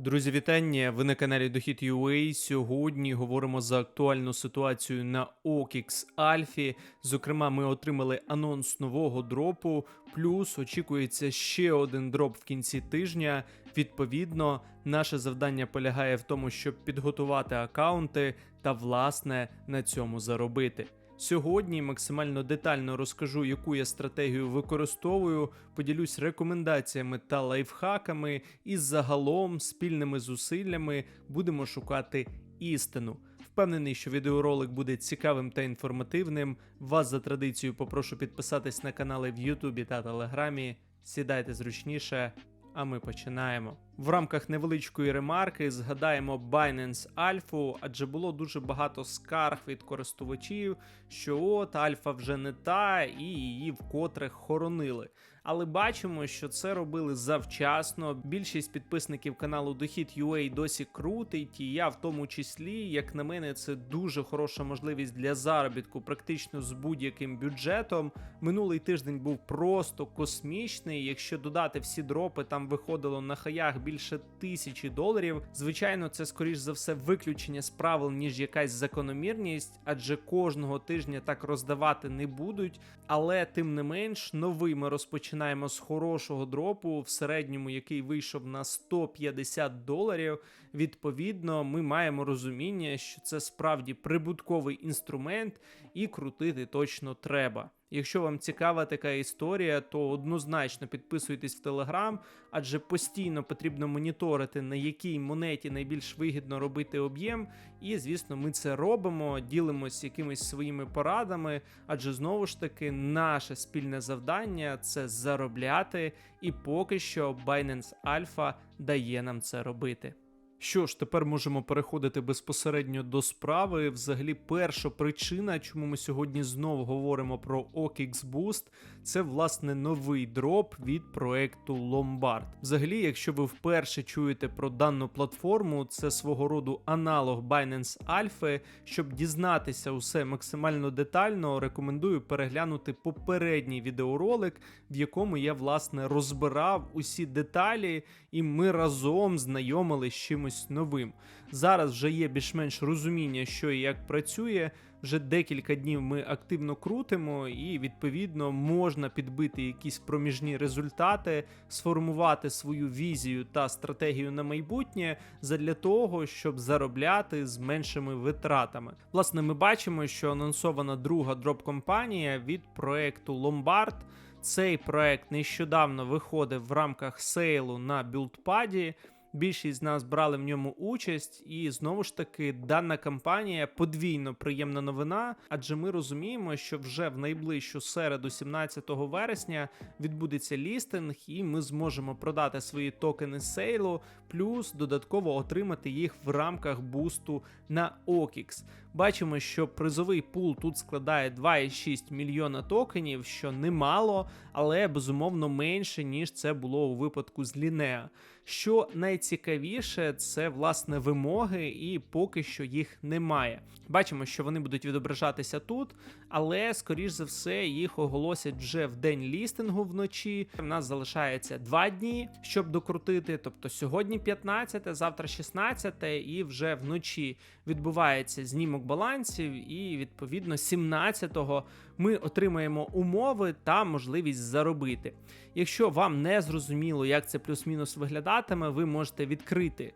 Друзі, вітання! Ви на каналі Дохід UA. Сьогодні говоримо за актуальну ситуацію на OKX Альфі. Зокрема, ми отримали анонс нового дропу. Плюс очікується ще один дроп в кінці тижня. Відповідно, наше завдання полягає в тому, щоб підготувати аккаунти та власне на цьому заробити. Сьогодні максимально детально розкажу, яку я стратегію використовую, поділюсь рекомендаціями та лайфхаками, і загалом спільними зусиллями будемо шукати істину. Впевнений, що відеоролик буде цікавим та інформативним. Вас за традицією попрошу підписатись на канали в Ютубі та Телеграмі. Сідайте зручніше, а ми починаємо. В рамках невеличкої ремарки згадаємо Binance Alpha, адже було дуже багато скарг від користувачів, що от Альфа вже не та і її вкотре хоронили. Але бачимо, що це робили завчасно. Більшість підписників каналу Дохід UA досі крутить, і я в тому числі, як на мене, це дуже хороша можливість для заробітку, практично з будь-яким бюджетом. Минулий тиждень був просто космічний. Якщо додати всі дропи, там виходило на хаях більше тисячі доларів. Звичайно, це скоріш за все виключення з правил, ніж якась закономірність, адже кожного тижня так роздавати не будуть. Але тим не менш, новий ми розпочинаємо з хорошого дропу, в середньому, який вийшов на 150 доларів. Відповідно, ми маємо розуміння, що це справді прибутковий інструмент, і крутити точно треба. Якщо вам цікава така історія, то однозначно підписуйтесь в Телеграм, адже постійно потрібно моніторити, на якій монеті найбільш вигідно робити об'єм. І, звісно, ми це робимо, ділимося якимись своїми порадами, адже знову ж таки наше спільне завдання це заробляти, і поки що Binance Alpha дає нам це робити. Що ж, тепер можемо переходити безпосередньо до справи. Взагалі, перша причина, чому ми сьогодні знову говоримо про OKX Boost, це власне новий дроп від проекту Lombard. Взагалі, якщо ви вперше чуєте про дану платформу, це свого роду аналог Binance Alpha. Щоб дізнатися усе максимально детально, рекомендую переглянути попередній відеоролик, в якому я власне розбирав усі деталі, і ми разом знайомились з чимось новим. Зараз вже є більш-менш розуміння, що і як працює. Вже декілька днів ми активно крутимо, і відповідно можна підбити якісь проміжні результати, сформувати свою візію та стратегію на майбутнє задля того, щоб заробляти з меншими витратами. Власне, ми бачимо, що анонсована друга дроп-компанія від проекту Lombard. Цей проект нещодавно виходив в рамках сейлу на білдпаді. Більшість з нас брали в ньому участь, і знову ж таки дана кампанія подвійно приємна новина, адже ми розуміємо, що вже в найближчу середу, 17 вересня, відбудеться лістинг, і ми зможемо продати свої токени сейлу, плюс додатково отримати їх в рамках бусту на OKX. Бачимо, що призовий пул тут складає 2,6 мільйона токенів, що немало, але безумовно менше ніж це було у випадку з Лінеа. Що найцікавіше, це власне вимоги, і поки що їх немає. Бачимо, що вони будуть відображатися тут, але скоріш за все їх оголосять вже в день лістингу вночі. У нас залишається два дні, щоб докрутити. Тобто сьогодні 15, завтра 16, і вже вночі відбувається знімок балансів, і відповідно 17-го ми отримаємо умови та можливість заробити. Якщо вам не зрозуміло, як це плюс-мінус виглядатиме, ви можете відкрити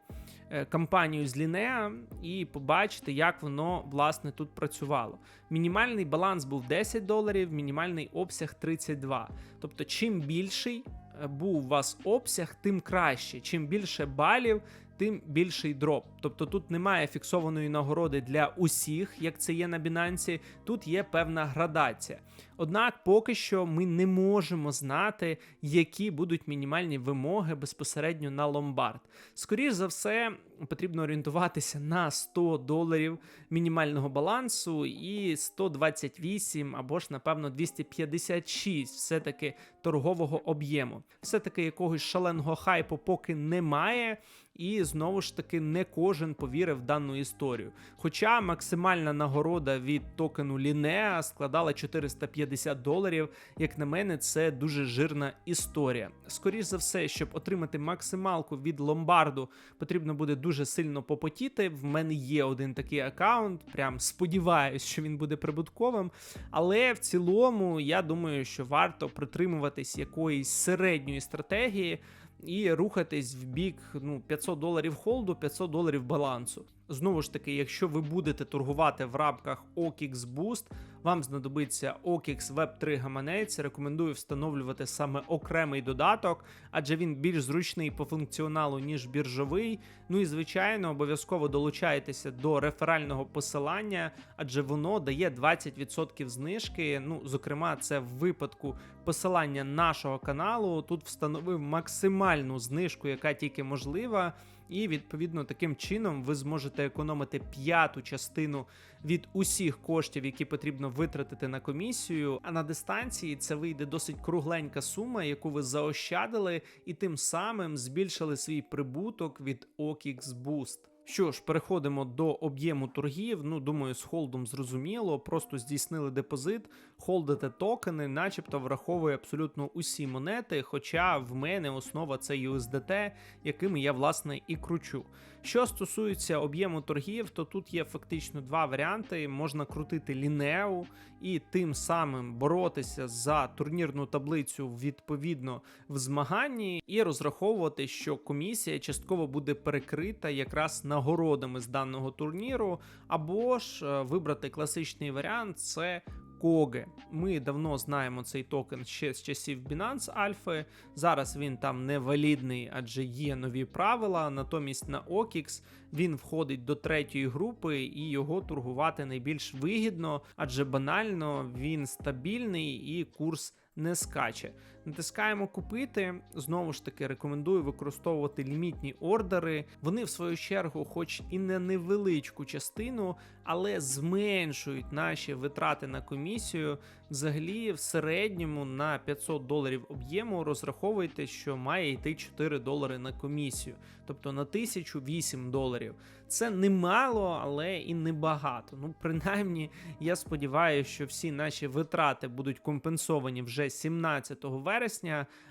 е, кампанію з Лінеа і побачити, як воно власне тут працювало. Мінімальний баланс був 10 доларів, мінімальний обсяг 32. Тобто, чим більший е, був у вас обсяг, тим краще. Чим більше балів, тим більший дроп. Тобто тут немає фіксованої нагороди для усіх, як це є на Binance, тут є певна градація. Однак поки що ми не можемо знати, які будуть мінімальні вимоги безпосередньо на ломбард. Скоріше за все, потрібно орієнтуватися на 100 доларів мінімального балансу і 128 або ж, напевно, 256 все-таки торгового об'єму. Все-таки якогось шаленого хайпу поки немає. І знову ж таки не кожен повірив в дану історію. Хоча максимальна нагорода від токену Лінеа складала 450 50 доларів. Як на мене, це дуже жирна історія. Скоріше за все, щоб отримати максималку від ломбарду, потрібно буде дуже сильно попотіти. В мене є один такий аккаунт. Прям сподіваюсь, що він буде прибутковим. Але в цілому я думаю, що варто притримуватись якоїсь середньої стратегії і рухатись в бік ну, 500 доларів холду, 500 доларів балансу. Знову ж таки, якщо ви будете торгувати в рамках OKX Boost, вам знадобиться OKX Web 3 гаманець. Рекомендую встановлювати саме окремий додаток, адже він більш зручний по функціоналу, ніж біржовий. Ну і звичайно, обов'язково долучайтеся до реферального посилання, адже воно дає 20% знижки. Ну, зокрема, це в випадку посилання нашого каналу. Тут встановив максимальну знижку, яка тільки можлива. І відповідно таким чином ви зможете економити п'яту частину від усіх коштів, які потрібно витратити на комісію. А на дистанції це вийде досить кругленька сума, яку ви заощадили, і тим самим збільшили свій прибуток від OKX Boost. Що ж, переходимо до об'єму торгів. Ну, думаю, з холдом зрозуміло. Просто здійснили депозит, холдите токени, начебто враховує абсолютно усі монети. Хоча в мене основа це USDT, якими я власне і кручу. Що стосується об'єму торгів, то тут є фактично два варіанти: можна крутити лінеу і тим самим боротися за турнірну таблицю відповідно в змаганні, і розраховувати, що комісія частково буде перекрита якраз нагородами з даного турніру, або ж е, вибрати класичний варіант це. Коге. Ми давно знаємо цей токен ще з часів Binance Альфи. Зараз він там не валідний, адже є нові правила. Натомість на OKX він входить до третьої групи і його торгувати найбільш вигідно, адже банально він стабільний і курс не скаче. Натискаємо купити. Знову ж таки, рекомендую використовувати лімітні ордери. Вони, в свою чергу, хоч і не невеличку частину, але зменшують наші витрати на комісію. Взагалі, в середньому на 500 доларів об'єму розраховуйте, що має йти 4 долари на комісію, тобто на 1008 доларів. Це немало, але і небагато. Ну, принаймні, я сподіваюся, що всі наші витрати будуть компенсовані вже 17 вересня.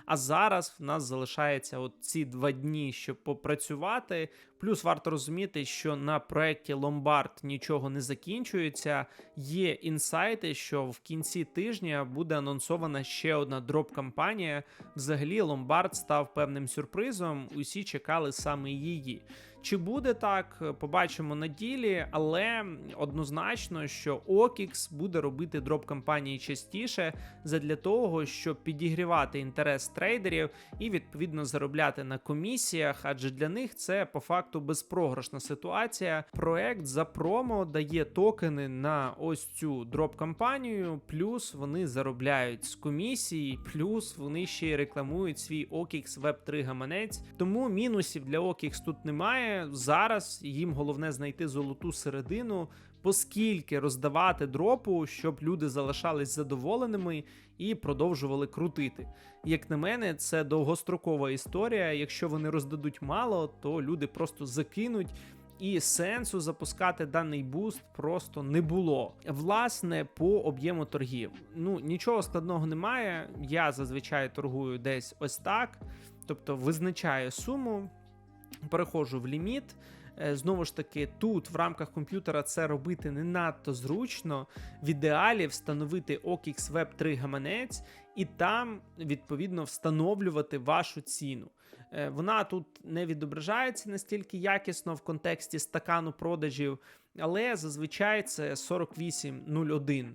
А зараз в нас залишається от ці два дні, щоб попрацювати. Плюс варто розуміти, що на проєкті Ломбард нічого не закінчується. Є інсайти, що в кінці тижня буде анонсована ще одна дроп-кампанія. Взагалі, Ломбард став певним сюрпризом. Усі чекали саме її. Чи буде так, побачимо на ділі, але однозначно, що OKX буде робити дроп кампанії частіше задля того, щоб підігрівати інтерес трейдерів і відповідно заробляти на комісіях, адже для них це по факту безпрограшна ситуація. Проект за промо дає токени на ось цю дроп кампанію, плюс вони заробляють з комісії, плюс вони ще й рекламують свій OKX Web 3 гаманець. Тому мінусів для OKX тут немає. Зараз їм головне знайти золоту середину, поскільки роздавати дропу, щоб люди залишались задоволеними і продовжували крутити. Як на мене, це довгострокова історія. Якщо вони роздадуть мало, то люди просто закинуть. І сенсу запускати даний буст просто не було. Власне, по об'єму торгів. Ну нічого складного немає. Я зазвичай торгую десь ось так. Тобто визначаю суму, переходжу в ліміт. Е, Знову ж таки, тут в рамках комп'ютера це робити не надто зручно. В ідеалі встановити OKX Web 3 гаманець і там відповідно встановлювати вашу ціну. Е, Вона тут не відображається настільки якісно в контексті стакану продажів, але зазвичай це 48.01 е,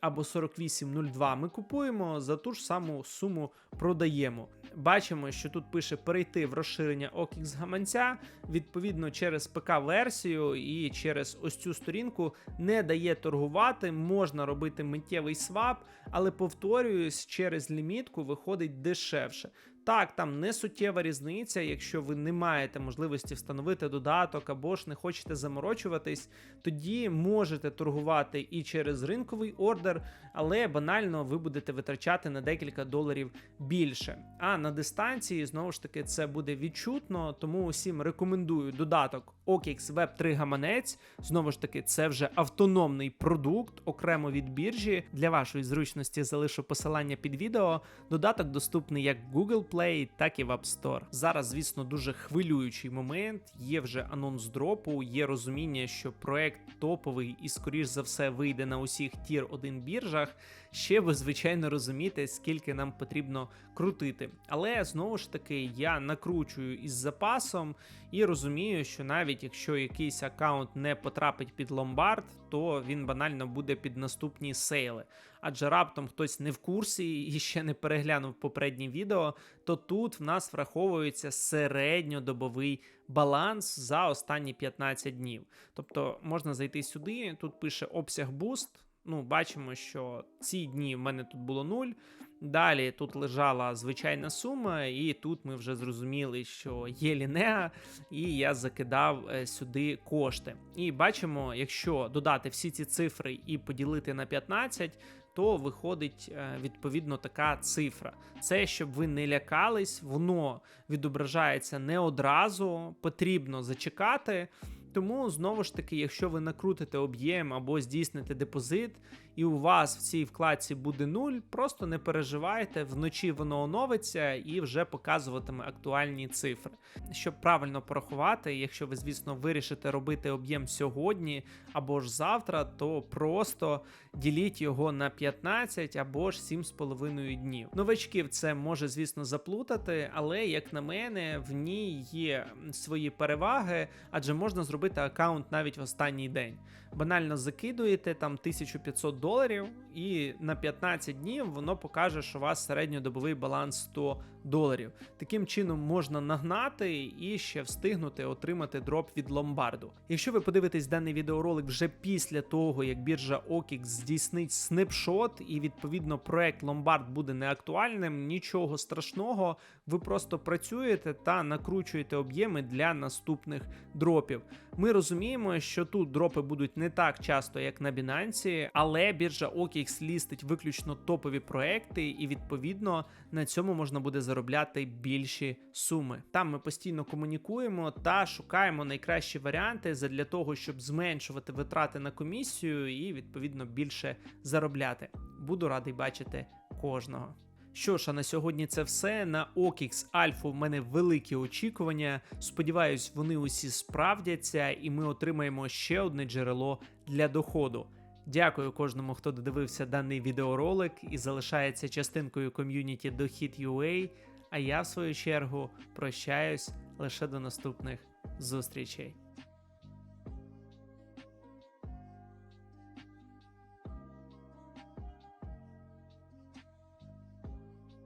або 48.02 ми купуємо, за ту ж саму суму продаємо. Бачимо, що тут пише перейти в розширення OKX гаманця. Відповідно, через ПК-версію і через ось цю сторінку не дає торгувати, можна робити миттєвий свап, але повторююсь, через лімітку виходить дешевше. Так, там не суттєва різниця, якщо ви не маєте можливості встановити додаток або ж не хочете заморочуватись, тоді можете торгувати і через ринковий ордер, але банально ви будете витрачати на декілька доларів більше. А на дистанції знову ж таки це буде відчутно, тому усім рекомендую додаток OKX Web 3 гаманець. Знову ж таки, це вже автономний продукт окремо від біржі. Для вашої зручності залишу посилання під відео. Додаток доступний як Google Play, так і в App Store. Зараз, звісно, дуже хвилюючий момент. Є вже анонс дропу, є розуміння, що проект топовий і, скоріш за все, вийде на усіх тір 1 біржах. Ще ви, звичайно, розумієте, скільки нам потрібно крутити. Але знову ж таки я накручую із запасом і розумію, що навіть якщо якийсь аккаунт не потрапить під ломбард, то він банально буде під наступні сейли. Адже раптом хтось не в курсі і ще не переглянув попереднє відео, то тут в нас враховується середньодобовий баланс за останні 15 днів. Тобто можна зайти сюди, тут пише обсяг буст. Ну, бачимо, що ці дні в мене тут було 0. Далі тут лежала звичайна сума, і тут ми вже зрозуміли, що є лінеа, і я закидав е, сюди кошти. І бачимо, якщо додати всі ці цифри і поділити на 15, то виходить е, відповідно така цифра. Це щоб ви не лякались, воно відображається не одразу, потрібно зачекати. Тому знову ж таки, якщо ви накрутите об'єм або здійсните депозит, і у вас в цій вкладці буде 0, просто не переживайте, вночі воно оновиться і вже показуватиме актуальні цифри. Щоб правильно порахувати, якщо ви, звісно, вирішите робити об'єм сьогодні або ж завтра, то просто діліть його на 15 або ж 7,5 днів. Новачків це може, звісно, заплутати, але як на мене, в ній є свої переваги, адже можна зробити аккаунт навіть в останній день. Банально закидуєте там 1500 доларів, і на 15 днів воно покаже, що у вас середньодобовий баланс 100 доларів. Таким чином можна нагнати і ще встигнути отримати дроп від ломбарду. Якщо ви подивитесь даний відеоролик вже після того, як біржа OKX здійснить снапшот, і відповідно проект ломбард буде неактуальним, нічого страшного. Ви просто працюєте та накручуєте об'єми для наступних дропів. Ми розуміємо, що тут дропи будуть не так часто, як на Binance, але біржа OKX лістить виключно топові проекти, і відповідно на цьому можна буде заробляти більші суми. Там ми постійно комунікуємо та шукаємо найкращі варіанти для того, щоб зменшувати витрати на комісію і відповідно більше заробляти. Буду радий бачити кожного. Що ж, а на сьогодні це все. На OKX Альфу в мене великі очікування. Сподіваюсь, вони усі справдяться, і ми отримаємо ще одне джерело для доходу. Дякую кожному, хто додивився даний відеоролик і залишається частинкою ком'юніті Дохід UA, А я, в свою чергу, прощаюсь лише до наступних зустрічей.